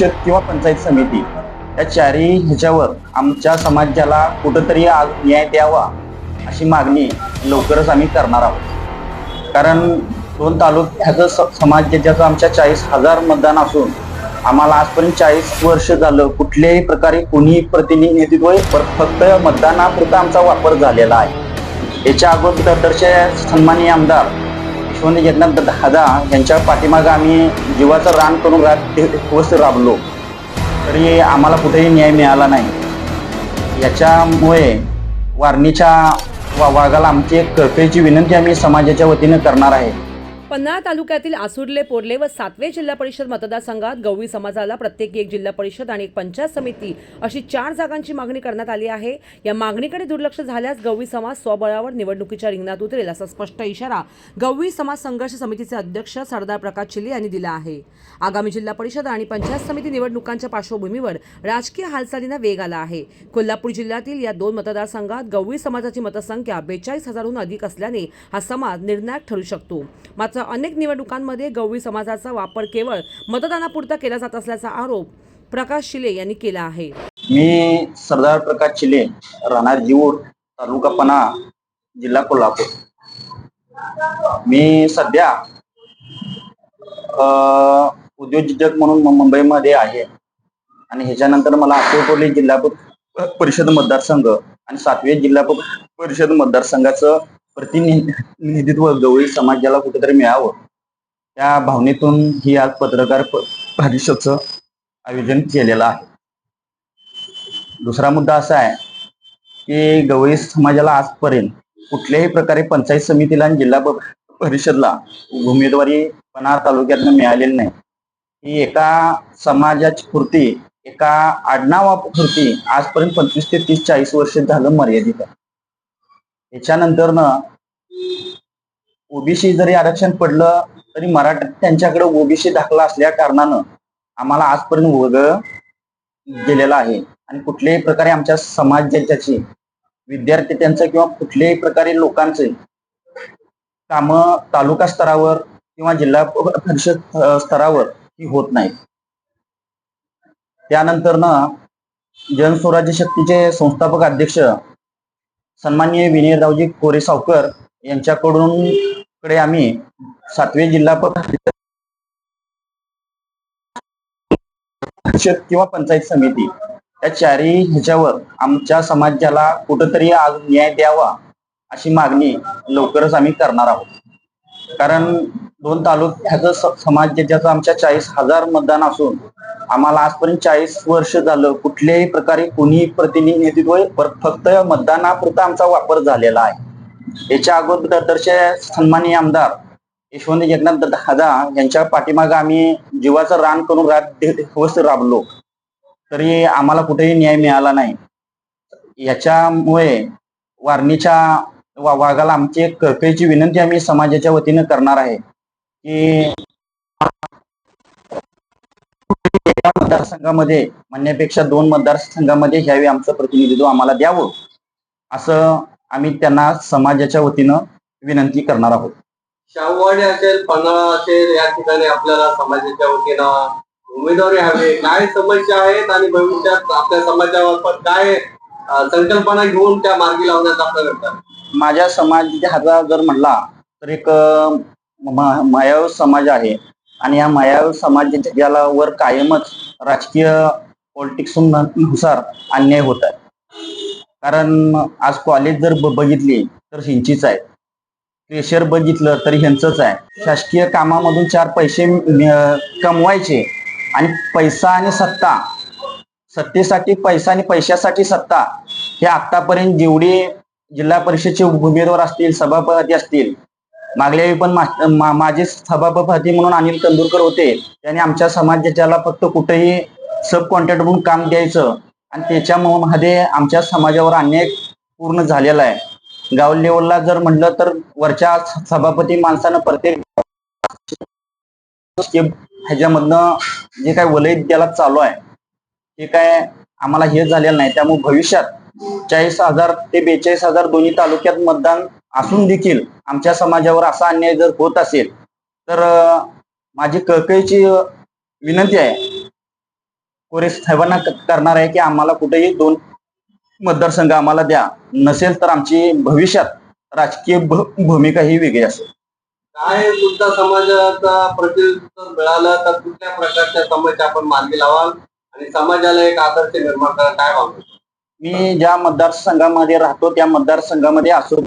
परिषद किंवा पंचायत समिती या चारही ह्याच्यावर आमच्या समाजाला कुठंतरी आज न्याय द्यावा अशी मागणी लवकरच आम्ही करणार आहोत. कारण दोन तालुक्याचं स- समाज ज्याचं आमच्या चाळीस हजार मतदान असून आम्हाला आजपर्यंत चाळीस वर्ष झालं कुठल्याही प्रकारे कोणीही प्रतिनिधित्व फक्त मतदानापुरता आमचा वापर झालेला आहे. याच्या अगोदर अगोदरचे सन्माननीय आमदार लक्ष्मण जगन्नाथ दादा यांच्या पाठीमागं आम्ही जीवाचं रान करून रात दिवस राबलो. तरी आम्हाला कुठेही न्याय मिळाला नाही. याच्यामुळे वारणीच्या वा वाघाला आमची एक कळकळीची विनंती आम्ही समाजाच्या वतीनं करणार आहे. पन्हाळा तालुक्यातील आसुर्ले पोर्ले व सातवे जिल्हा परिषद मतदारसंघात गवळी समाजाला प्रत्येकी एक जिल्हा परिषद आणि एक पंचायत समिती अशी चार जागांची मागणी करण्यात आली आहे. या मागणीकडे दुर्लक्ष झाल्यास गवळी समाज स्वबळावर निवडणुकीच्या रिंगणात उतरेल असा स्पष्ट इशारा गवळी समाज संघर्ष समितीचे अध्यक्ष सरदार प्रकाश चिले यांनी दिला आहे. आगामी जिल्हा परिषद आणि पंचायत समिती निवडणुकांच्या पार्श्वभूमीवर राजकीय हालचालींना वेग आला आहे. कोल्हापूर जिल्ह्यातील या दोन मतदारसंघात गवळी समाजाची मतसंख्या बेचाळीस हजारहून अधिक असल्याने हा समाज निर्णायक ठरू शकतो. मात्र अनेक निवडणुकांमध्ये गवळी समाजाचा वापर केवळ मतदानापुरता केला जात असल्याचा आरोप प्रकाश शिले यांनी केला आहे. मी सरदार प्रकाश शिले राहणार जीवूर तालुका पना जिल्हा कोल्हापूर. मी सध्या अं, उद्योजक म्हणून मुंबईमध्ये आहे. आणि ह्याच्यानंतर मला अकोटोली जिल्हा परिषद मतदारसंघ आणि सातवे जिल्हा परिषद मतदारसंघाचं प्रतिनिधित्व गवळी समाजाला कुठेतरी मिळावं त्या भावनेतून ही आज पत्रकार परिषदचं आयोजन केलेलं आहे. दुसरा मुद्दा असा आहे की गवळी समाजाला आजपर्यंत कुठल्याही प्रकारे पंचायत समितीला आणि जिल्हा परिषदला उमेदवारी पन्हाळ तालुक्यातनं मिळालेली नाही. ही एका समाजाची पुरती एका आडनावापुरती आजपर्यंत पंचवीस ते तीस चाळीस वर्ष झालं मर्यादित आहे. याच्यानंतरनं ओबीसी जरी आरक्षण पडलं तरी मराठा त्यांच्याकडे ओबीसी दाखला असल्या कारणानं आम्हाला आजपर्यंत वगळं गेलेलं आहे. आणि कुठल्याही प्रकारे आमच्या समाज ज्याच्याची विद्यार्थी त्यांचं किंवा कुठल्याही प्रकारे लोकांचे कामं तालुका स्तरावर किंवा जिल्हा परिषद स्तरावर ही होत नाहीत. त्यानंतर ना जनस्वराज्य शक्तीचे संस्थापक अध्यक्ष सन्माननीय विनयरावजी कोरे सावकर यांच्याकडून कडे आम्ही सातवे जिल्हा परिषद किंवा पंचायत समिती या चारही ह्याच्यावर आमच्या समाजाला कुठंतरी आज न्याय द्यावा अशी मागणी लवकरच आम्ही करणार आहोत. कारण दोन तालुक्याचं स- समाज ज्याचं आमच्या चाळीस हजार मतदान असून आम्हाला आजपर्यंत चाळीस वर्ष झालं. कुठल्याही प्रकारे कोणी प्रतिनिधित्व पर- फक्त मतदानापुरता आमचा वापर झालेला आहे. याच्या अगोदर दरचे सन्माननीय आमदार यशवंत जगन्नाथ दादा यांच्या पाठीमागं आम्ही जीवाचं रान करून रात दिवस राबलो. तरी आम्हाला कुठेही न्याय मिळाला नाही. याच्यामुळे वारणीच्या वा वाघाला आमची एक कळकळीची विनंती आम्ही समाजाच्या वतीनं करणार आहे. की एका मतदारसंघामध्ये म्हणण्यापेक्षा दोन मतदारसंघामध्ये ह्यावे आमचं प्रतिनिधित्व आम्हाला द्यावं असं आम्ही त्यांना समाजाच्या वतीनं विनंती करणार आहोत शाहूवाडी असेल पन्हाळा असेल या ठिकाणी आपल्याला समाजाच्या वतीनं उमेदवारी हवे काय समस्या आहेत आणि भविष्यात आपल्या समाजावर काय संकल्पना घेऊन त्या मार्गी लावण्याचा प्रयत्न आहे? माझ्या समाजाचा जर म्हणला तर एक अं, मायाव समाज आहे. आणि या मायाव ज्याला वर कायमच राजकीय पॉलिटिक्सनुसार अन्याय होत आहे. कारण आज कॉलेज जर बघितली तर हिंचीच आहे. प्रेशर बघितलं तरी ह्यांचंच आहे. शासकीय कामामधून चार पैसे कमवायचे आणि पैसा आणि सत्ता सत्तेसाठी पैसा आणि पैशासाठी सत्ता हे आतापर्यंत जेवढे जिल्हा परिषदचे उमेदवार असतील सभापती असतील मागल्या वेळी पण मा- माझे सभापती म्हणून अनिल कंदुरकर होते. त्यांनी आमच्या समाजाच्याला फक्त कुठेही सब कॉन्ट्रॅक्ट म्हणून काम द्यायचं आणि त्याच्यामध्ये आमच्या समाजावर अन्याय पूर्ण झालेला आहे. गाव लेवलला जर म्हणलं तर वरच्या सभापती माणसानं प्रत्येक ह्याच्यामधनं जे काय वलय त्याला चालू आहे ते काय आम्हाला हे झालेलं नाही. त्यामुळे भविष्यात चाळीस हजार ते बेचाळीस हजार दोन्ही तालुक्यात मतदान असून देखील आमच्या समाजावर असा अन्याय जर होत असेल तर माझी कळकळीची विनंती आहे कोरे साहेबांना करणार आहे की आम्हाला कुठेही दोन मतदारसंघ आम्हाला द्या. नसेल तर आमची भविष्यात राजकीय भूमिका ही वेगळी असेल. काय तुमच्या समाजाचा प्रतिनिधित्व मिळालं तर कुठल्या प्रकारच्या समस्या आपण मार्गी लावाल? आणि समाजाला एक आदर्श निर्माण करा काय वाटतं मी ज्या मतदारसंघामध्ये राहतो त्या मतदारसंघामध्ये असो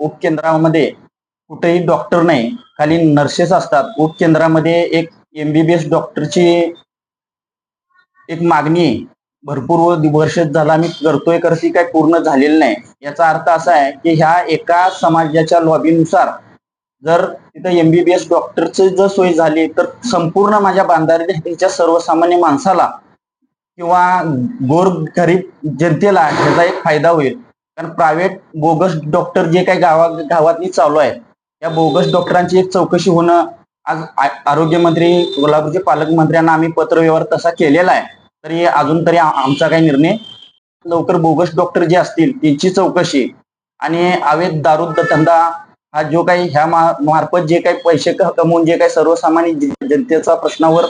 उपकेंद्रामध्ये कुठेही डॉक्टर नाही. खाली नर्सेस असतात. उपकेंद्रामध्ये एक एमबीबीएस डॉक्टरची एक मागणी आहे. भरपूर व- वर्ष झाला आम्ही करतोय करती काय पूर्ण झालेली नाही. याचा अर्थ असा आहे की ह्या एका समाजाच्या लॉबीनुसार जर तिथं एमबीबीएस डॉक्टरची जर सोय झाली तर संपूर्ण माझ्या बांधाऱ्याच्या सर्वसामान्य माणसाला किंवा गोर गरीब जनतेला त्याचा एक फायदा होईल. कारण प्रायव्हेट बोगस डॉक्टर जे काही गावा गावातनी चालू आहे त्या बोगस डॉक्टरांची एक चौकशी होणं आज आरोग्यमंत्री कोल्हापूरचे पालकमंत्र्यांना आम्ही पत्रव्यवहार तसा केलेला आहे. तरी अजून तरी आमचा काही निर्णय लवकर बोगस डॉक्टर जे असतील त्यांची चौकशी आणि अवैध दारू धंदा हा जो काही ह्या मार्फत जे काही पैसे कमवून जे काही सर्वसामान्य जनतेचा प्रश्नावर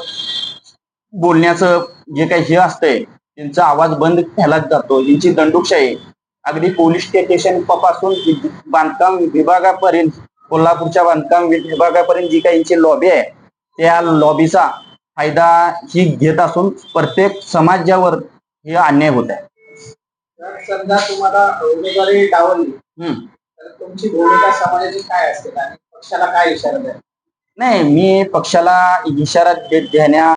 बोलण्याचं जे काही हे असतंय त्यांचा आवाज बंद केला जातो. यांची दंडुकशाही अगदी पोलीस स्टेशनपासून बांधकाम विभागापर्यंत कोल्हापूरच्या बांधकाम विभागापर्यंत जी काही यांची लॉबी आहे त्या लॉबीचा फायदा ही घेत असून प्रत्येक समाजावर हे अन्याय होत आहे तर समजा तुम्हाला उमेदवारी डावलली हम्म. तर तुमची भूमिका समाजाची काय असेल आणि पक्षाला काय इशारा द्याल नाही मी पक्षाला इशारा देण्या